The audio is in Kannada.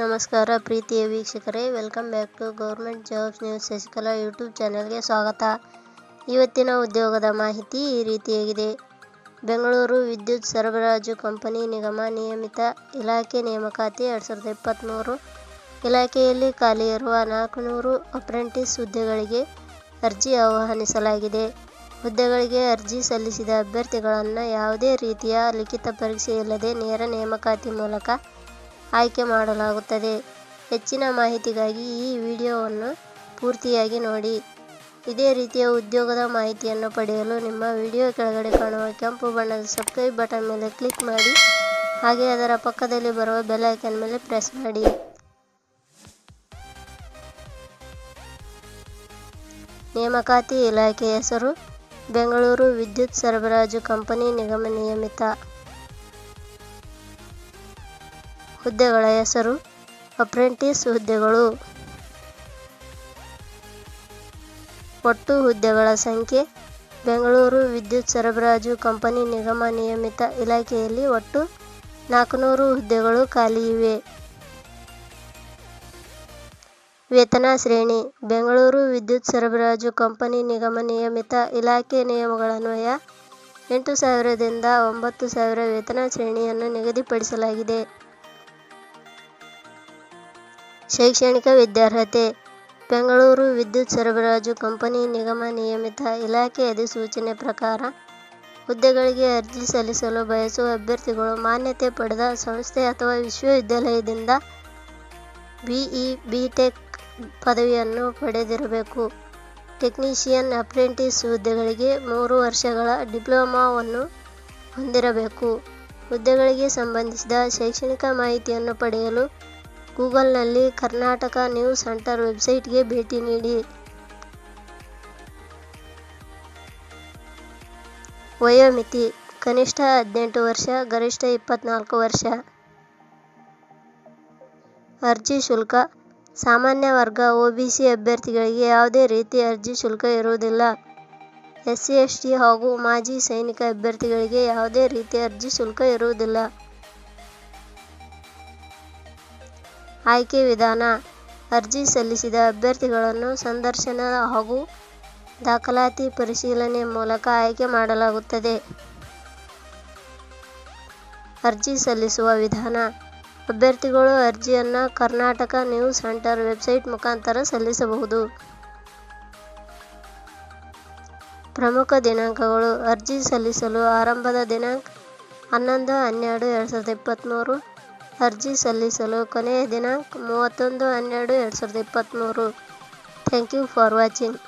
ನಮಸ್ಕಾರ ಪ್ರೀತಿಯ ವೀಕ್ಷಕರೇ welcome back to government jobs news Shashikala YouTube ಚಾನೆಲ್ಗೆ ಸ್ವಾಗತ. ಇವತ್ತಿನ ಉದ್ಯೋಗದ ಮಾಹಿತಿ ಈ ರೀತಿಯಾಗಿದೆ. ಬೆಂಗಳೂರು ವಿದ್ಯುತ್ ಸರಬರಾಜು ಕಂಪನಿ ನಿಗಮ ನಿಯಮಿತ ಇಲಾಖೆ ನೇಮಕಾತಿ ಎರಡು ಸಾವಿರದ ಇಪ್ಪತ್ತ್ಮೂರು ಇಲಾಖೆಯಲ್ಲಿ ಖಾಲಿ ಇರುವ ನಾಲ್ಕುನೂರು ಅಪ್ರೆಂಟಿಸ್ ಹುದ್ದೆಗಳಿಗೆ ಅರ್ಜಿ ಆಹ್ವಾನಿಸಲಾಗಿದೆ. ಹುದ್ದೆಗಳಿಗೆ ಅರ್ಜಿ ಸಲ್ಲಿಸಿದ ಅಭ್ಯರ್ಥಿಗಳನ್ನು ಯಾವುದೇ ರೀತಿಯ ಲಿಖಿತ ಪರೀಕ್ಷೆ ಇಲ್ಲದೆ ನೇರ ನೇಮಕಾತಿ ಮೂಲಕ ಆಯ್ಕೆ ಮಾಡಲಾಗುತ್ತದೆ. ಹೆಚ್ಚಿನ ಮಾಹಿತಿಗಾಗಿ ಈ ವಿಡಿಯೋವನ್ನು ಪೂರ್ತಿಯಾಗಿ ನೋಡಿ. ಇದೇ ರೀತಿಯ ಉದ್ಯೋಗದ ಮಾಹಿತಿಯನ್ನು ಪಡೆಯಲು ನಿಮ್ಮ ವಿಡಿಯೋ ಕೆಳಗಡೆ ಕಾಣುವ ಕೆಂಪು ಬಣ್ಣದ ಸಬ್ಸ್ಕ್ರೈಬ್ ಬಟನ್ ಮೇಲೆ ಕ್ಲಿಕ್ ಮಾಡಿ. ಹಾಗೆ ಅದರ ಪಕ್ಕದಲ್ಲಿ ಬರುವ ಬೆಲ್ ಐಕನ್ ಮೇಲೆ ಪ್ರೆಸ್ ಮಾಡಿ. ನೇಮಕಾತಿ ಇಲಾಖೆ ಹೆಸರು ಬೆಂಗಳೂರು ವಿದ್ಯುತ್ ಸರಬರಾಜು ಕಂಪನಿ ನಿಗಮ ನಿಯಮಿತ. ಹುದ್ದೆಗಳ ಹೆಸರು, ಅಪ್ರೆಂಟಿಸ್ ಹುದ್ದೆಗಳು. ಒಟ್ಟು ಹುದ್ದೆಗಳ ಸಂಖ್ಯೆ, ಬೆಂಗಳೂರು ವಿದ್ಯುತ್ ಸರಬರಾಜು ಕಂಪನಿ ನಿಗಮ ನಿಯಮಿತ ಇಲಾಖೆಯಲ್ಲಿ ಒಟ್ಟು ನಾಲ್ಕುನೂರು ಹುದ್ದೆಗಳು ಖಾಲಿ ಇವೆ. ವೇತನ ಶ್ರೇಣಿ, ಬೆಂಗಳೂರು ವಿದ್ಯುತ್ ಸರಬರಾಜು ಕಂಪನಿ ನಿಗಮ ನಿಯಮಿತ ಇಲಾಖೆ ನಿಯಮಗಳನ್ವಯ ಎಂಟು ಸಾವಿರದಿಂದ ಒಂಬತ್ತು ಸಾವಿರ ವೇತನ ಶ್ರೇಣಿಯನ್ನು ನಿಗದಿಪಡಿಸಲಾಗಿದೆ. ಶೈಕ್ಷಣಿಕ ವಿದ್ಯಾರ್ಹತೆ, ಬೆಂಗಳೂರು ವಿದ್ಯುತ್ ಸರಬರಾಜು ಕಂಪನಿ ನಿಗಮ ನಿಯಮಿತ ಇಲಾಖೆ ಅಧಿಸೂಚನೆ ಪ್ರಕಾರ ಹುದ್ದೆಗಳಿಗೆ ಅರ್ಜಿ ಸಲ್ಲಿಸಲು ಬಯಸುವ ಅಭ್ಯರ್ಥಿಗಳು ಮಾನ್ಯತೆ ಪಡೆದ ಸಂಸ್ಥೆ ಅಥವಾ ವಿಶ್ವವಿದ್ಯಾಲಯದಿಂದ ಬಿಇ, ಬಿಟೆಕ್ ಪದವಿಯನ್ನು ಪಡೆದಿರಬೇಕು. ಟೆಕ್ನಿಷಿಯನ್ ಅಪ್ರೆಂಟಿಸ್ ಹುದ್ದೆಗಳಿಗೆ ಮೂರು ವರ್ಷಗಳ ಡಿಪ್ಲೊಮಾವನ್ನು ಹೊಂದಿರಬೇಕು. ಹುದ್ದೆಗಳಿಗೆ ಸಂಬಂಧಿಸಿದ ಶೈಕ್ಷಣಿಕ ಮಾಹಿತಿಯನ್ನು ಪಡೆಯಲು ಗೂಗಲ್ನಲ್ಲಿ ಕರ್ನಾಟಕ ನ್ಯೂಸ್ ಸೆಂಟರ್ ವೆಬ್ಸೈಟ್ಗೆ ಭೇಟಿ ನೀಡಿ. ವಯೋಮಿತಿ, ಕನಿಷ್ಠ ಹದಿನೆಂಟು ವರ್ಷ, ಗರಿಷ್ಠ ಇಪ್ಪತ್ನಾಲ್ಕು ವರ್ಷ. ಅರ್ಜಿ ಶುಲ್ಕ ಸಾಮಾನ್ಯ ವರ್ಗ ಒಬಿಸಿ ಅಭ್ಯರ್ಥಿಗಳಿಗೆ ಯಾವುದೇ ರೀತಿ ಅರ್ಜಿ ಶುಲ್ಕ ಇರುವುದಿಲ್ಲ. ಎಸ್ಸಿ ಎಸ್ಟಿ ಹಾಗೂ ಮಾಜಿ ಸೈನಿಕ ಅಭ್ಯರ್ಥಿಗಳಿಗೆ ಯಾವುದೇ ರೀತಿ ಅರ್ಜಿ ಶುಲ್ಕ ಇರುವುದಿಲ್ಲ. ಆಯ್ಕೆ ವಿಧಾನ. ಅರ್ಜಿ ಸಲ್ಲಿಸಿದ ಅಭ್ಯರ್ಥಿಗಳನ್ನು ಸಂದರ್ಶನ ಹಾಗೂ ದಾಖಲಾತಿ ಪರಿಶೀಲನೆ ಮೂಲಕ ಆಯ್ಕೆ ಮಾಡಲಾಗುತ್ತದೆ. ಅರ್ಜಿ ಸಲ್ಲಿಸುವ ವಿಧಾನ. ಅಭ್ಯರ್ಥಿಗಳು ಅರ್ಜಿಯನ್ನು ಕರ್ನಾಟಕ ನ್ಯೂಸ್ ಸೆಂಟರ್ ವೆಬ್ಸೈಟ್ ಮುಖಾಂತರ ಸಲ್ಲಿಸಬಹುದು. ಪ್ರಮುಖ ದಿನಾಂಕಗಳು, ಅರ್ಜಿ ಸಲ್ಲಿಸಲು ಆರಂಭದ ದಿನಾಂಕ ಹನ್ನೊಂದು, ಹನ್ನೆರಡು, ಎರಡು ಸಾವಿರದ ಇಪ್ಪತ್ತ್ಮೂರು ಅರ್ಜಿ ಸಲ್ಲಿಸಲು ಕೊನೆಯ ದಿನಾಂಕ ಮೂವತ್ತೊಂದು, ಹನ್ನೆರಡು, ಎರಡು ಸಾವಿರದ ಇಪ್ಪತ್ತ್ಮೂರು ಥ್ಯಾಂಕ್ ಯು ಫಾರ್ ವಾಚಿಂಗ್.